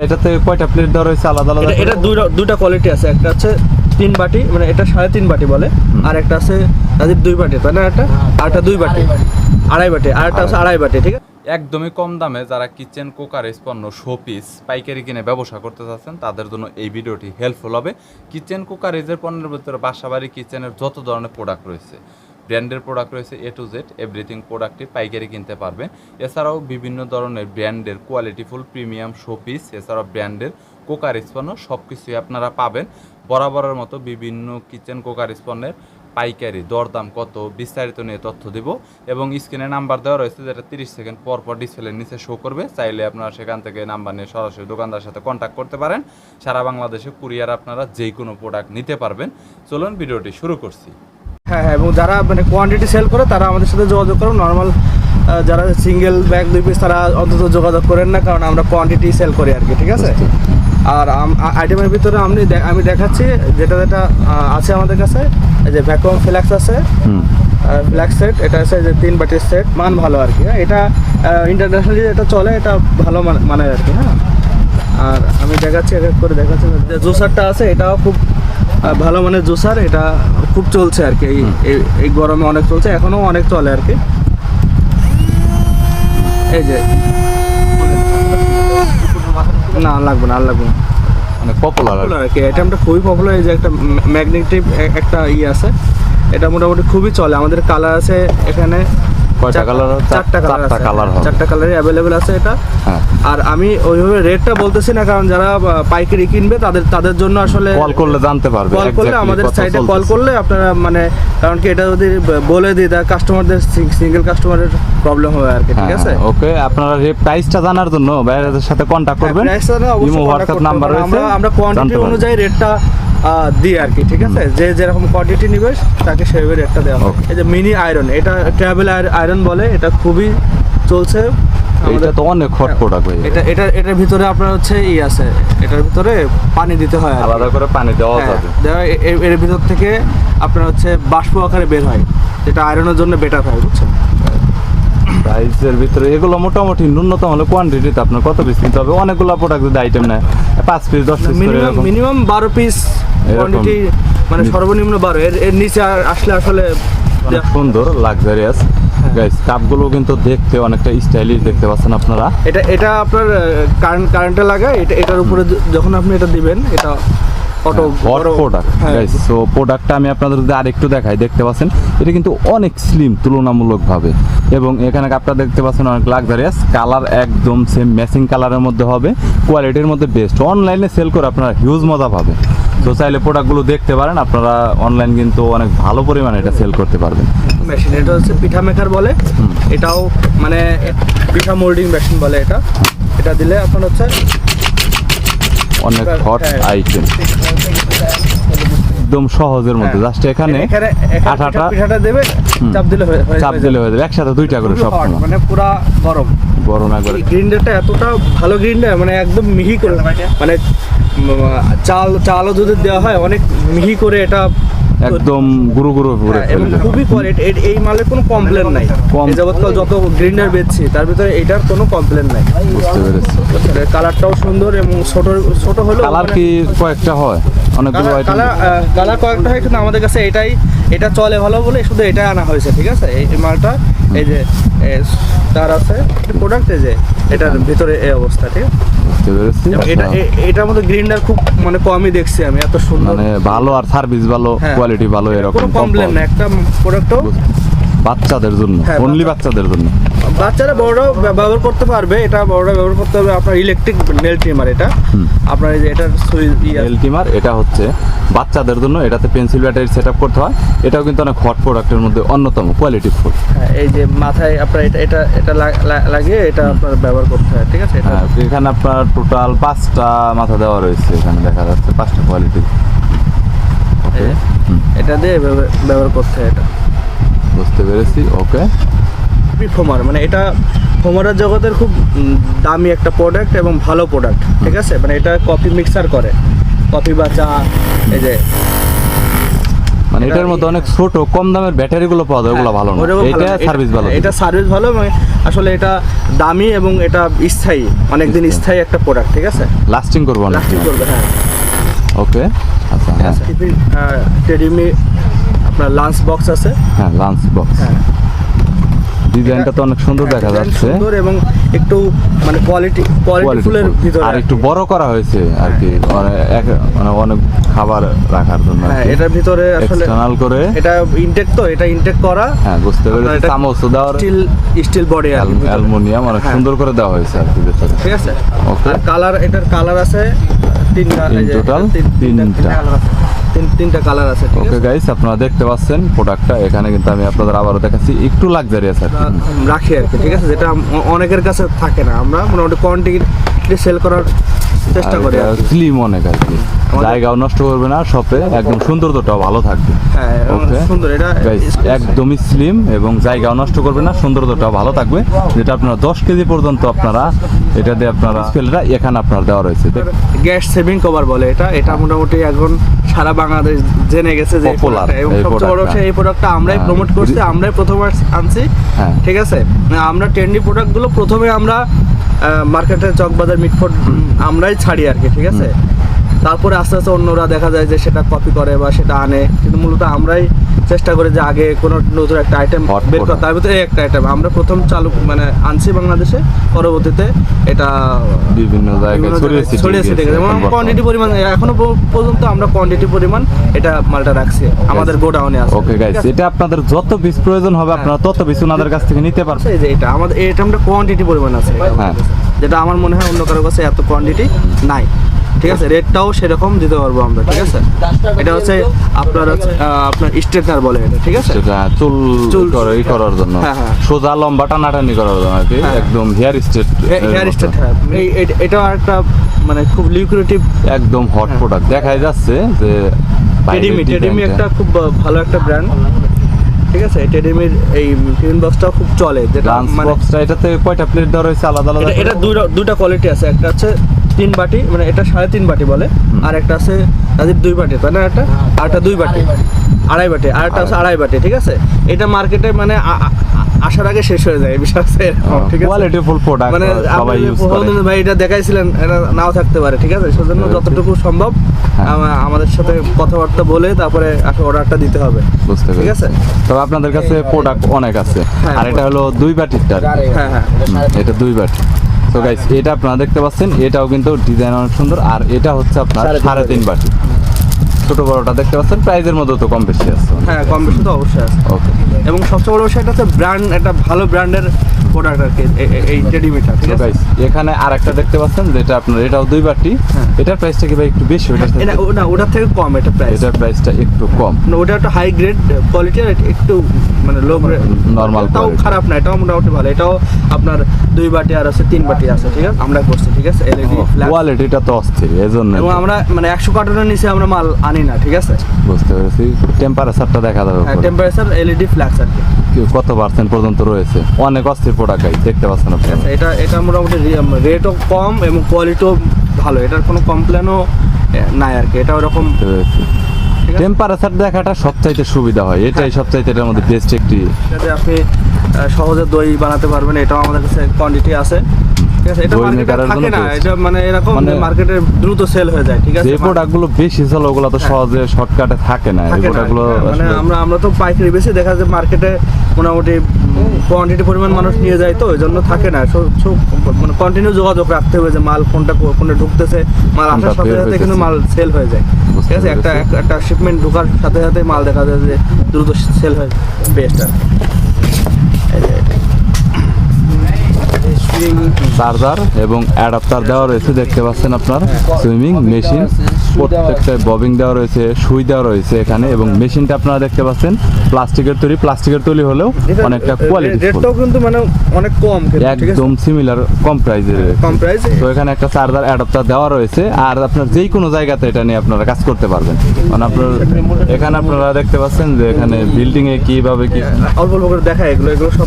এটাতে কয়টা প্লেট দেওয়া রয়েছে? আলাদা আলাদা এটা? দুইটা দুইটা কোয়ালিটি আছে। একটা হচ্ছে তিন বাটি মানে এটা সাড়ে তিন বাটি বলে আর একটা আছে তাদের দুই বাটি তাই না একটা আর একটা দুই বাটি। আড়াই বাটি। আর একটা আছে আড়াই। বাটি ঠিক আছে? একদমই কম দামে যারা কিচেন কুকার পণ্য শোপিস পাইকারি কিনে ব্যবসা করতে চাচ্ছেন তাদের জন্য এই ভিডিওটি হেল্পফুল হবে। কিচেন কুকার এজের পণ্যের ভিতরে বাসাবাড়ি কিচেনের যত ধরনের প্রোডাক্ট রয়েছে ব্র্যান্ডের প্রোডাক্ট রয়েছে এ টু জেড এভরিথিং প্রোডাক্টই পাইকারি কিনতে পারবেন এছাড়াও বিভিন্ন ধরনের ব্র্যান্ডের কোয়ালিটিফুল প্রিমিয়াম শোপিস এছাড়াও ব্র্যান্ডের কুকার পণ্য সব কিছুই আপনারা পাবেন। বরাবরের মতো বিভিন্ন কিচেন কুকার পণ্যের পাইকারি, দরদাম কত, বিস্তারিত নিয়ে তথ্য দিব। এবং স্ক্রিনে নাম্বার দেওয়া রয়েছে, যেটা তিরিশ সেকেন্ড পর পর ডিসপ্লের নিচে শো করবে। চাইলে আপনারা সেখান থেকে নাম্বার নিয়ে সরাসরি দোকানদার সাথে কন্ট্যাক্ট করতে পারেন। সারা বাংলাদেশে কুরিয়ার আপনারা যে কোনো প্রোডাক্ট নিতে পারবেন। চলুন ভিডিওটি শুরু করছি। হ্যাঁ হ্যাঁ এবং যারা মানে কোয়ান্টিটি সেল করে তারা আমাদের সাথে যোগাযোগ করুন নর্মাল যারা সিঙ্গেল ব্যাগ দুই পিস তারা অন্তত যোগাযোগ করেন না কারণ আমরা কোয়ান্টিটি সেল করি আর কি ঠিক আছে? আর আইটেমের ভিতরে আমি আমি দেখাচ্ছি যেটা যেটা আছে আমাদের কাছে যে ভ্যাকুয়াম ফ্ল্যাক্স আছে। ব্ল্যাক সেট এটা আছে যে তিন বাটির সেট মান ভালো আর কি হ্যাঁ? এটা ইন্টারন্যাশনালি এটা চলে এটা ভালো মানে আর কি হ্যাঁ? আর আমি দেখাচ্ছি এক এক করে দেখাচ্ছি। যে জুসারটা আছে এটাও খুব ভালো মানের জুসার এটা খুব চলছে আর কি। এই গরমে অনেক চলছে এখনও অনেক চলে আর কি। এই যে। না লাগবে না লাগবে না। অনেক পপুলার আর কি। আইটেমটা খুবই পপুলার এই যে একটা ম্যাগনেটিভ একটা ইয়ে আছে। এটা মোটামুটি খুবই চলে আমাদের কালার আছে এখানে কয়টা চার- চারটা কালার চারটা আছে। চারটা কালারই অ্যাভেলেবেল আছে এটা। হ্যাঁ। আর আমি ওইভাবে রেটটা বলতেছি না কারণ যারা পাইকারি কিনবে তাদের তাদের জন্য আসলে কল করলে জানতে পারবে কল করলে আমাদের সাইটে কল করলে আপনারা মানে কারণ কি এটা যদি বলে দিই তা কাস্টমারদের সিঙ্গেল কাস্টমারের প্রবলেম হবে আর কি ঠিক আছে? ওকে আপনারা প্রাইসটা জানার জন্য সাথে কন্ট্যাক্ট করবেন। হ্যাঁ, ইমো হোয়াটসঅ্যাপ নাম্বার। রয়েছে আমরা আমরা কোয়ান্টিটি অনুযায়ী রেটটা দিই আর কি ঠিক আছে? যে যেরকম কোয়ান্টিটি নিবে তাকে সেভাবে রেটটা দেওয়া হয় Okay. এই যে মিনি আয়রন এটা ট্রাভেল আয়রন বলে এটা খুবই চলছে। এটা তো অনেক হট প্রোডাক্ট এটা এটা এটার ভিতরে আপনার হচ্ছে ই আছে। এটার ভিতরে পানি দিতে হয় আলাদা করে পানি দেওয়া হ্যাঁ, যাবে। এর ভিতর থেকে আপনার হচ্ছে বাষ্প আকারে বের হয়। যেটা আয়রনের জন্য বেটার হয় বুঝছেন? প্রাইসের ভিতরে এগুলো মোটামুটি ন্যূনতম হলে কোয়ান্টিটিতে আপনার কত পিস নিতে হবে? অনেকগুলো প্রোডাক্ট যদি আইটেম নেয় পাঁচ পিস দশ পিস মিনিমাম মিনিমাম বারো পিস কোয়ান্টিটি মানে সর্বনিম্ন বারো। এর এর নিচে আর আসলে আসলে সুন্দর লাক্সারিয়াস। গাইস কাপগুলো কিন্তু দেখতে অনেকটা স্টাইলিশ দেখতে পাচ্ছেন আপনারা। এটা এটা আপনার কারেন্ট কারেন্টে লাগায় এটা এটার উপরে যখন আপনি এটা দিবেন এটা auto hot product guys so প্রোডাক্টটা আমি আপনাদের যদি আরেকটু দেখাই দেখতে পাচ্ছেন? এটা কিন্তু অনেক স্লিম তুলনামূলকভাবে। এবং এখানে আপনারা দেখতে পাচ্ছেন অনেক লাক্সারিয়াস কালার একদম সেম ম্যাচিং কালারের মধ্যে হবে কোয়ালিটির মধ্যে বেস্ট অনলাইনে সেল করে আপনারা হিউজ মজা পাবে তো চাইলে প্রোডাক্টগুলো দেখতে পারেন আপনারা অনলাইন কিন্তু অনেক ভালো পরিমাণে এটা সেল করতে পারবেন। মেশিন এটা হচ্ছে পিঠা মেকার বলে। এটাও মানে পিঠা মোল্ডিং মেশিন বলে এটা। এটা দিলে আপনার হচ্ছে অনেক হট হ্যাঁ। আইটেম একদম সহজের মধ্যে। হ্যাঁ। জাস্ট এখানে এখানে আঠাটা পিঠাটা দেবে চাপ দিলে হয়ে হয়ে চাপ দিলে হয়ে যাবে। একসাথে দুইটা করে সব মানে পুরা গরম। গরম না করে গ্রিন্ডারটা এতটা ভালো গ্রিন্ডার মানে একদম মিহি করে মানে চাল চালও যদি দেওয়া হয় অনেক মিহি করে এটা একদম গুরু গুরু করে হ্যাঁ, খুবই কোয়ালিটি এই মালের কোনো কমপ্লেন নাই। যাবৎকাল যত গ্রিন্ডার বেচছি তার ভিতরে এটার কোনো কমপ্লেন নাই। বুঝতে পেরেছি। কালারটাও সুন্দর এবং ছোট ছোট হলো কালার কি কয়েকটা হয় অনেকগুলো আইটেম কালার কালার কয়েকটা হয় কিন্তু আমাদের কাছে এটাই এটা চলে ভালো বলে শুধু এটাই আনা হয়েছে ঠিক আছে এই মালটা এই যে তার আছে প্রোডাক্ট এই যে এটার ভিতরে এই অবস্থা ঠিক আছে এটা আচ্ছা। এটার মধ্যে গ্রিনটার খুব মানে কমই দেখছি আমি এত সুন্দর মানে ভালো আর সার্ভিস ভালো হ্যাঁ। কোয়ালিটি ভালো এরকম কমপ্লেন না একটা প্রোডাক্টও। বাচ্চাদের জন্য হ্যাঁ, অনলি বাচ্চাদের জন্য। বাচ্চারা বড়রাও ব্যবহার করতে পারবে এটা বড়রা ব্যবহার করতে পারবে আপনার ইলেকট্রিক নেল ট্রিমার এটা। আপনার এই যে এটার সুইচ ইয়ে। এলটিমার এটা হচ্ছে বাচ্চাদের জন্য এটাতে পেন্সিল ব্যাটারি সেট আপ করতে হয়। এটাও কিন্তু অনেক হট প্রোডাক্টের মধ্যে অন্যতম কোয়ালিটি ফুল হ্যাঁ, এই যে মাথায় আপনার এটা এটা এটা লাগিয়ে এটা আপনার ব্যবহার করতে হয় ঠিক আছে? এটা হ্যাঁ এখানে আপনার টোটাল পাঁচটা মাথা দেওয়া রয়েছে এখানে দেখা যাচ্ছে পাঁচটা কোয়ালিটি এটা দিয়ে ব্যবহার করতে হয় এটা। বুঝতে পেরেছি ওকে। ফোমার মানে এটা ফোমারের জগতের খুব দামি একটা প্রোডাক্ট এবং ভালো প্রোডাক্ট ঠিক আছে? মানে এটা কফি মিক্সার করে। কফি বা চা এই যে মানে এটার মধ্যে অনেক ছোট কম দামের ব্যাটারি গুলো পাওয়া যায় ওগুলো ভালো না। এটা সার্ভিস ভালো। এটা সার্ভিস ভালো এবং আসলে এটা দামি এবং এটা স্থায়ী অনেকদিন স্থায়ী। একটা প্রোডাক্ট ঠিক আছে? লাস্টিং করব লাস্টিং করবে হ্যাঁ। ওকে আচ্ছা হ্যাঁ। টেডিমি আপনার লাঞ্চ বক্স আছে। হ্যাঁ লাঞ্চ বক্স হ্যাঁ। ডিজাইনটা তো অনেক সুন্দর দেখা Design যাচ্ছে। সুন্দর এবং একটু মানে কোয়ালিটি কোয়ালিটি ফুলের ভিতরে আর একটু বড় করা হয়েছে আর কি। এক- মানে অনেক খাবার রাখার জন্য হ্যাঁ এটার ভিতরে আসলে এক্সটার্নাল করে। এটা ইনটেক তো এটা ইনটেক করা। হ্যাঁ বুঝতে পেরেছি। চামচ দেওয়ার স্টিল স্টিল বডি অ্যালুমিনিয়াম অনেক হ্যাঁ। সুন্দর করে দেওয়া হয়েছে আর কি ঠিক আছে. আর কালার এটার কালার আছে। তিনটা তিনটা। কালার আছে। ওকে গাইস আপনারা দেখতে পাচ্ছেন প্রোডাক্টটা এখানে কিন্তু আমি আপনাদের আবারও দেখাচ্ছি একটু লাক্সারিয়াস আর রাখি আর কি ঠিক আছে? যেটা অনেকের কাছে থাকে না। আমরা মোটামুটি কোয়ান্টিটি সেল করার চেষ্টা করি স্লিম অনেক আর কি। জায়গাও নষ্ট করবে না শপে একদম সৌন্দর্যটাও ভালো থাকবে। হ্যাঁ. সুন্দর এটা একদমই স্লিম এবং জায়গাও নষ্ট করবে না সৌন্দর্যটাও ভালো থাকবে। যেটা আপনারা দশ কেজি পর্যন্ত আপনারা এটা দিয়ে আপনারা এখানে আপনার দেওয়া রয়েছে। গ্যাস সেভিং কভার বলে এটা এটা মোটামুটি এখন সারা বাংলাদেশ জেনে গেছে যে। এবং সবচেয়ে বড় হচ্ছে এই প্রোডাক্টটা আমরাই হ্যাঁ। প্রমোট করছি আমরাই প্রথম আনছি হ্যাঁ। ঠিক আছে আমরা ট্রেন্ডি প্রোডাক্টগুলো প্রথমে আমরা মার্কেটে চকবাজার মিটফোর্ড আমরাই ছাড়ি আর কি ঠিক আছে তারপরে আস্তে আস্তে অন্যরা দেখা যায় যে সেটা কপি করে বা সেটা আনে। কিন্তু মূলত আমরাই চেষ্টা করি যে আগে কোনো নতুন একটা আইটেম বের করা। তার ভিতরে একটা আইটেম আমরা প্রথম চালু মানে আনছি বাংলাদেশে পরবর্তীতে এটা বিভিন্ন জায়গায় বিভিন্ন ছড়িয়ে জায়গায় ছড়িয়ে ছিটিয়ে গেছে কোয়ান্টিটি পরিমাণ এখনও পর্যন্ত আমরা কোয়ান্টিটি পরিমাণ এটা মালটা রাখছি। আমাদের গোডাউনে আছে। ওকে গাইস এটা আপনাদের যত পিস প্রয়োজন হবে হ্যাঁ। আপনারা তত পিস ওনাদের কাছ থেকে নিতে পারবেন। এই যে এটা আমাদের এই আইটেমটা কোয়ান্টিটি পরিমাণ আছে। হ্যাঁ। যেটা আমার মনে হয় অন্য কারোর কাছে এত কোয়ান্টিটি নাই। ঠিক আছে? রেটটাও সেরকম দিতে পারব আমরা ঠিক আছে? এটা হচ্ছে আপনার হচ্ছে আপনার স্ট্রেটনার বলে এটা ঠিক আছে? চুল চুল- ই করার জন্য। হ্যাঁ, হ্যাঁ। সোজা লম্বা টানাটানি করার জন্য আর কি হ্যাঁ। একদম হেয়ার স্ট্রেট হেয়ার স্ট্রেট এটাও একটা মানে খুব লিকুইডিভ একদম হট। প্রোডাক্ট দেখাই যাচ্ছে যে টেডিমি টেডিমি একটা খুব ভালো একটা ব্র্যান্ড ঠিক আছে? টেডিমির এই টিফিন বক্সটাও খুব চলে যেটা মানে বক্সটা এটাতে কয়টা প্লেট দেওয়া রয়েছে আলাদা আলাদা এটা? এটা দুইটা দুইটা কোয়ালিটি আছে। একটা হচ্ছে তিন বাটি মানে এটা সাড়ে তিন বাটি বলে আর একটা আছে তাদের দুই বাটি তাই না একটা আর একটা দুই বাটি। আড়াই বাটি। আর একটা আছে আড়াই বাটি ঠিক আছে? এটা মার্কেটে মানে আসার আগে শেষ হয়ে যায় বিষয় আছে ঠিক আছে? কোয়ালিটি ফুল প্রোডাক্ট মানে সবাই ইউজ করে। ভাই এটা দেখাইছিলেন এটা নাও থাকতে পারে ঠিক আছে? সেজন্য যতটুকু সম্ভব হ্যাঁ। আমাদের সাথে কথাবার্তা বলে তারপরে আসলে অর্ডারটা দিতে হবে বুঝতে ঠিক আছে? তবে আপনাদের কাছে প্রোডাক্ট অনেক আছে। হ্যাঁ, আর এটা হলো দুই বাটিরটা হ্যাঁ হ্যাঁ। এটা দুই বাটি। তো গাইস এটা আপনারা দেখতে পাচ্ছেন এটাও কিন্তু ডিজাইন অনেক সুন্দর আর এটা হচ্ছে আপনার সাড়ে তিন বাটি। ছোট বড়টা দেখতে পাচ্ছেন প্রাইজের মধ্যে তো কম বেশি আছে। হ্যাঁ কম বেশি তো অবশ্যই আছে। ওকে এবং সবচেয়ে বড় বিষয় এটা হচ্ছে ব্র্যান্ড একটা ভালো ব্র্যান্ডের প্রোডাক্ট আর কি এই ঠিক আছে? এখানে আরেকটা দেখতে পাচ্ছেন যেটা আপনার এটাও দুই বাটি। হ্যাঁ। এটার প্রাইসটা কি ভাই একটু বেশি থেকে? না ওটার থেকে কম এটা প্রাইস এটার প্রাইসটা একটু কম। ওটা একটা হাই গ্রেড কোয়ালিটি আর একটু মানে লো গ্রেড Normal তাও খারাপ না এটাও মোটামুটি ভালো। এটাও আপনার দুই বাটি আর আছে তিন বাটি আছে ঠিক আছে? আমরা করছি ঠিক আছে? এলইডি কোয়ালিটিটা তো অস্থির এই জন্য এবং আমরা মানে একশো কার্টনের নিচে আমরা মাল আনি না ঠিক আছে? বুঝতে পেরেছি। টেম্পারেচারটা দেখা যাবে টেম্পারেচার এলইডি ফ্ল্যাক্স আর কি- কত পার্সেন্ট পর্যন্ত রয়েছে? অনেক অস্থির প্রোডাক্ট আই দেখতে পাচ্ছেন আপনি এটা এটা মোটামুটি রেটও কম এবং কোয়ালিটিও ভালো। এটার কোনো কমপ্লেনও নাই আর কি। এটা ওরকম? টেম্পারেচার দেখাটা সবচাইতে সুবিধা হয়। এটাই হ্যাঁ। সবচাইতে এটার মধ্যে বেস্ট একটি আপনি সহজে দই বানাতে পারবেন। এটাও আমাদের কাছে কোয়ান্টিটি আছে। ঠিক আছে? এটা মার্কেটে থাকে না এটা মানে এরকম মার্কেটে দ্রুত সেল হয়ে যায় ঠিক আছে? যে প্রোডাক্টগুলো বেশি চলে ওগুলো তো হ্যাঁ। সহজে শর্টকাটে থাকে না এই প্রোডাক্টগুলো হ্যাঁ, মানে আমরা আমরা তো পাইকারি বেশি দেখা যায় মার্কেটে মোটামুটি কোয়ান্টিটি পরিমাণ মানুষ নিয়ে যায় তো ওই জন্য থাকে না। মানে কন্টিনিউ যোগাযোগ রাখতে হবে যে মাল কোনটা কোনটা ঢুকতেছে মাল আসার সাথে সাথে কিন্তু মাল সেল হয়ে যায় ঠিক আছে? একটা একটা শিপমেন্ট ঢোকার সাথে সাথে মাল দেখা যায় যে দ্রুত সেল হয় বেস্ট আর চার্জার এবং অ্যাডাপ্টার দেওয়া রয়েছে দেখতে পাচ্ছেন আপনার। সুইমিং মেশিন প্রত্যেকটা ববিং দেওয়া রয়েছে সুই দেওয়া রয়েছে এখানে এবং মেশিনটা আপনারা দেখতে পাচ্ছেন প্লাস্টিকের তৈরি প্লাস্টিকের তৈরি হলেও অনেকটা কোয়ালিটি রেটটাও কিন্তু মানে অনেক কম ঠিক আছে? একদম সিমিলার কম প্রাইজের কম প্রাইস তো এখানে একটা চার্জার অ্যাডাপ্টার দেওয়া রয়েছে আর আপনার যেই কোনো জায়গাতে এটা নিয়ে আপনারা কাজ করতে পারবেন। মানে আপনার এখানে আপনারা দেখতে পাচ্ছেন যে এখানে বিল্ডিং এ কীভাবে কি অল্প অল্প করে দেখা এগুলো এগুলো সব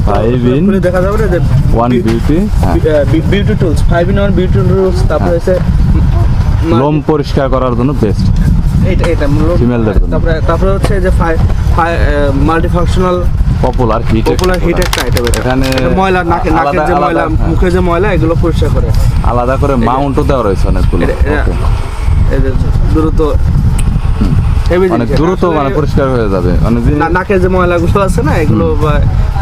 খুলে দেখা যাবে না যে ওয়ান বিউটি হ্যাঁ। Beauty tools five in one beauty tools তারপরে হ্যাঁ। হচ্ছে লোম পরিষ্কার করার জন্য বেস্ট এটা এটা মূলত জন্য। তারপরে তারপরে হচ্ছে যে multi functional popular hit popular hit একটা আইটেম এখানে ময়লা নাকে নাকের যে ময়লা হ্যাঁ। মুখে যে ময়লা এগুলো পরিষ্কার করে। আলাদা করে মাউন্টও দেওয়া রয়েছে অনেকগুলো। এটা- এটা- Okay. এই যে দ্রুত অনেক দ্রুত মানে পরিষ্কার হয়ে যাবে। মানে যে ময়লাগুলো আছে না এগুলো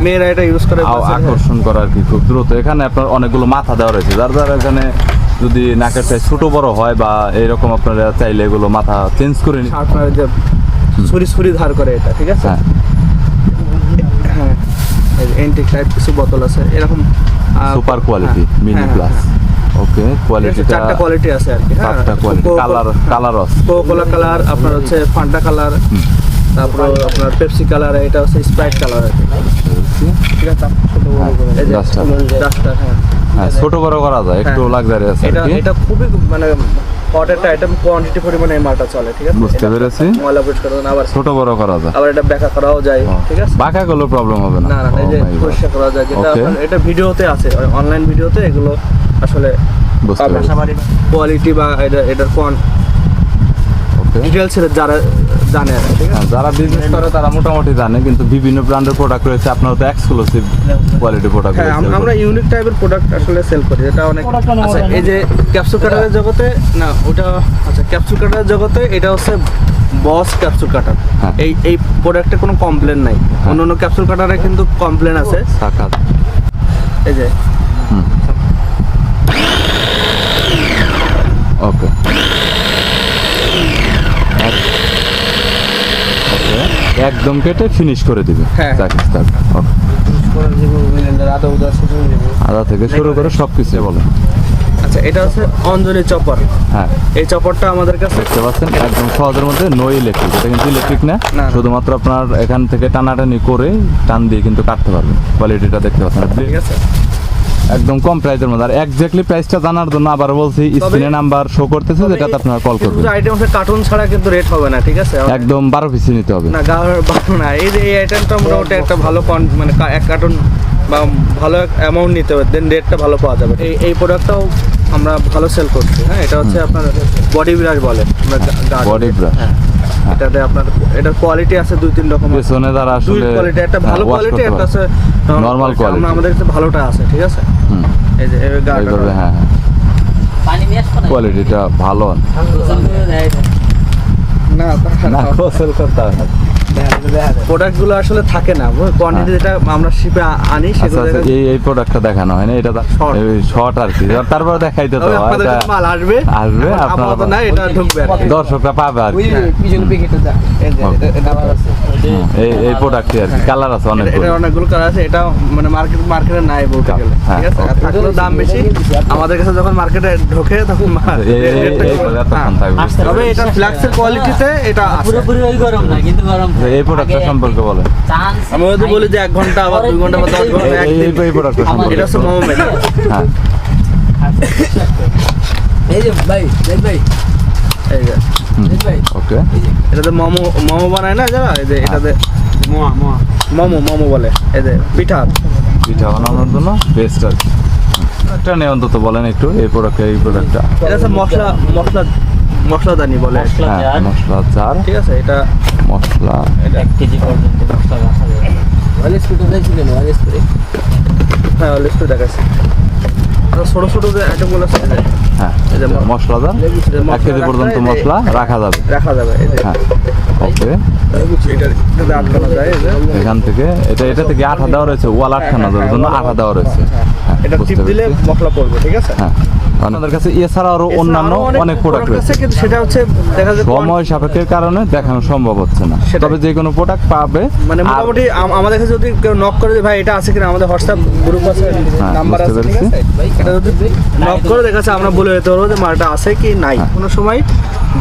মেয়েরা এটা ইউজ করে আকর্ষণ করা আর কি খুব দ্রুত। এখানে আপনার অনেকগুলো মাথা দেওয়া রয়েছে। যার দ্বারা এখানে যদি নাকের সাইজ ছোট বড় হয় বা এরকম আপনারা চাইলে এগুলো মাথা চেঞ্জ করে নিন আপনার যে ছুরি ছুরি ধার করে এটা ঠিক আছে? হ্যাঁ। হ্যাঁ এন্টিক টাইপ কিছু বোতল আছে এরকম super quality mini plus. Okay কোয়ালিটিটা চারটা কোয়ালিটি আছে আর কি হ্যাঁ। চারটা কোয়ালিটি কালার কালার আছে কোকোলা কালার আপনার হচ্ছে ফান্টা কালার তারপর আপনার পেপসি কালার এটা হচ্ছে স্প্রাইট কালার আর কি। ঠিক আছে. ডাস্টার হ্যাঁ হ্যাঁ। ছোট বড় করা যায় একটু লাগজারি লাক্সারি আছে এটা এটা খুবই মানে একটা আইটেম কোয়ান্টিটি পরিমাণে এই মালটা চলে ঠিক আছে? বুঝতে পেরেছি। ময়লা পরিষ্কার করা আবার ছোট বড় করা যায়। আবার এটা ব্যাখ্যা করাও যায় ঠিক আছে? বাঁকা গুলো প্রবলেম হবে না। না না এই যে Oh পরিষ্কার করা যায় যেটা. এটা ভিডিওতে আছে অনলাইন ভিডিওতে এগুলো আসলে কোয়ালিটি বা এটা এটার কোয়ান ওকে ডিটেলস যারা জানে ঠিক আছে? হ্যাঁ, যারা বিজনেস করে তারা মোটামুটি জানে কিন্তু বিভিন্ন ব্র্যান্ডের প্রোডাক্ট রয়েছে আপনারা তো এক্সক্লুসিভ কোয়ালিটি প্রোডাক্ট হ্যাঁ আমরা ইউনিক টাইপের প্রোডাক্ট আসলে সেল করি যেটা অনেক আচ্ছা এই যে ক্যাপসুল কাটারের জগতে না ওটা আচ্ছা ক্যাপসুল কাটারের জগতে এটা হচ্ছে বস ক্যাপসুল কাটার হ্যাঁ। এই এই প্রোডাক্টে কোনো কমপ্লেন নাই। অন্য অন্য ক্যাপসুল কাটারে কিন্তু কমপ্লেন আছে। সাকাত এই যে। ওকে একদম কেটে ফিনিশ করে দিবে। হ্যাঁ। আদা থেকে শুরু করে সব কিছু বলে। আচ্ছা এটা হচ্ছে অঞ্জলি চপার হ্যাঁ। এই চপারটা আমাদের কাছে দেখতে পাচ্ছেন একদম সহজের মধ্যে নো ইলেকট্রিক এটা কিন্তু ইলেকট্রিক না। শুধুমাত্র আপনার এখান থেকে টানাটানি করে টান দিয়ে কিন্তু কাটতে পারবেন। কোয়ালিটিটা দেখতে পাচ্ছেন। ঠিক আছে। একদম কম প্রাইসের মধ্যে। আর এক্স্যাক্টলি প্রাইসটা জানার জন্য আবার বলছি স্ক্রিনে নাম্বার শো করতেছে যেটাতে আপনারা কল করবেন। কিছু আইটেম আছে কার্টুন ছাড়া কিন্তু রেট হবে না ঠিক আছে? একদম বারো পিসি নিতে হবে। না গাওয়ার বারো না। এই যে এই আইটেমটা মোটামুটি একটা ভালো মানে এক কার্টুন বা ভালো অ্যামাউন্ট নিতে হবে দেন রেটটা ভালো পাওয়া যাবে। এই এই প্রোডাক্টটাও আমরা ভালো সেল করছি হ্যাঁ? এটা হচ্ছে আপনার বডি ব্রাশ বলে আমরা Body brush। হ্যাঁ। এটাতে আপনার এটার কোয়ালিটি আছে দুই তিন রকম আছে। পেছনে যারা আসলে কোয়ালিটি একটা ভালো হ্যাঁ, কোয়ালিটি একটা আছে নরমাল কোয়ালিটি আমাদের কাছে ভালোটা আছে ঠিক আছে? এই যে গাটা হ্যাঁ হ্যাঁ। কোয়ালিটিটা ভালো। না না গোসল করতে হবে। প্রোডাক্টগুলো আসলে থাকে না কোয়ান্টিটি যেটা আমরা শিপে আনি আচ্ছা সেগুলো আচ্ছা এই এই প্রোডাক্টটা দেখানো হয় না এটা শর্ট আর কি। তারপরে দেখাইতে তো আপনাদের মাল আসবে। আসবে, আপনারা না এটা ঢুকবে দর্শকরা পাবে আর কি। এই যে, এটা- এটা আবার আছে। হুম, এই এই প্রোডাক্টটি আর কি। কালার আছে অনেক এটা অনেকগুলো কালার আছে এটা মানে মার্কেট মার্কেটে নাই বলতে গেলে। হ্যাঁ, ঠিক আছে? আর থাকলেও দাম বেশি। আমাদের কাছে যখন মার্কেটে ঢোকে তখন হ্যাঁ। তবে এটা ফ্ল্যাক্সের কোয়ালিটিতে এটা পুরোপুরি গরম না কিন্তু গরম। এই প্রোডাক্টটা সম্পর্কে বলে আমি বলি যে এক ঘণ্টা বা দুই ঘণ্টা বা দশ ঘণ্টা এই- প্রোডাক্টটা সম্পর্কে এটা হচ্ছে মোমো হ্যাঁ। এই যে ভাই দেখ ভাই। এই যে ওকে। এটাতে মোমো মোমো বানায় না যারা? এই যে এটাতে মোয়া মোয়া। মোমো মোমো বলে। এই যে পিঠা। পিঠা বানানোর জন্য বেস্ট আর কি। একটা নিয়ে অন্তত বলেন একটু এই প্রোডাক্ট এই প্রোডাক্টটা এটা হচ্ছে মশলা মশলা মশলাদানি বলে। মশলা হ্যাঁ জার। মশলা চার ঠিক আছে এটা মশলা। এটা এক কেজি পর্যন্ত মশলা রাখা যাবে। ওয়ালেস ওয়ালেস করে হ্যাঁ লিস্ট দেখাচ্ছি আর ছোট ছোট যে আইটেমগুলো আছে হ্যাঁ এই যে মশলা। কেজি পর্যন্ত মশলা রাখা যাবে। রাখা যাবে এই যে। হ্যাঁ ওকে। যায় এখান থেকে এটা এটা থেকে আঠা দেওয়া রয়েছে ওয়াল আটখানা দেওয়ার জন্য আঠা দেওয়া রয়েছে। হ্যাঁ, এটা টিপ দিলে মশলা পড়বে ঠিক আছে? হ্যাঁ। আমাদের কাছে এছাড়া আরও অন্যান্য অনেক প্রোডাক্ট রয়েছে। আছে, কিন্তু সেটা হচ্ছে দেখা যায় সময় সাপেক্ষের কারণে দেখানো সম্ভব হচ্ছে না। তবে যে কোনো প্রোডাক্ট পাবে। মানে মোটামুটি আমাদের কাছে যদি কেউ নক করে যে ভাই এটা আছে কিনা? আমাদের হোয়াটসঅ্যাপ গ্রুপ আছে হ্যাঁ, নাম্বার আছে ঠিক আছে? এটা যদি নক করে দেখাচ্ছে আমরা বলে দিতে পারব যে মালটা আছে কি নাই? হ্যাঁ। কোনো সময়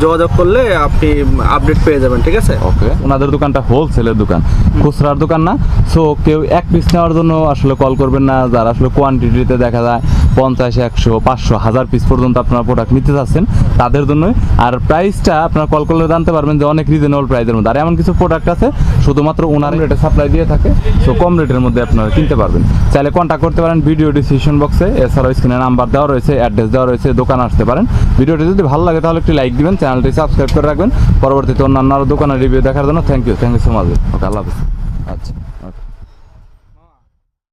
যোগাযোগ করলে আপনি আপডেট পেয়ে যাবেন, ঠিক আছে? ওকে ওনাদের দোকানটা হোলসেলের দোকান। খুচরার দোকান না। সো কেউ এক পিস নেওয়ার জন্য আসলে কল করবেন না। যারা আসলে কোয়ান্টিটিতে দেখা যায় পঞ্চাশ, একশো, পাঁচশো, হাজার পিস পর্যন্ত আপনারা প্রোডাক্ট নিতে চাচ্ছেন তাদের জন্যই। আর প্রাইসটা আপনারা কল করলে জানতে পারবেন যে অনেক রিজনেবল প্রাইসের মধ্যে। আর এমন কিছু প্রোডাক্ট আছে, শুধুমাত্র ওনার রেটে সাপ্লাই দিয়ে থাকে। সো কম রেটের মধ্যে আপনারা কিনতে পারবেন। চাইলে কন্ট্যাক্ট করতে পারেন ভিডিও ডিসক্রিপশন বক্সে এছাড়াও স্ক্রিনে নাম্বার দেওয়া রয়েছে অ্যাড্রেস দেওয়া রয়েছে, দোকান আসতে পারেন। ভিডিওটি যদি ভালো লাগে তাহলে একটি লাইক দিবেন। চ্যানেলটি সাবস্ক্রাইব করে রাখবেন। পরবর্তীতে অন্যান্য দোকানের রিভিউ দেখার জন্য thank you thank you so much okay আল্লাহ আচ্ছা।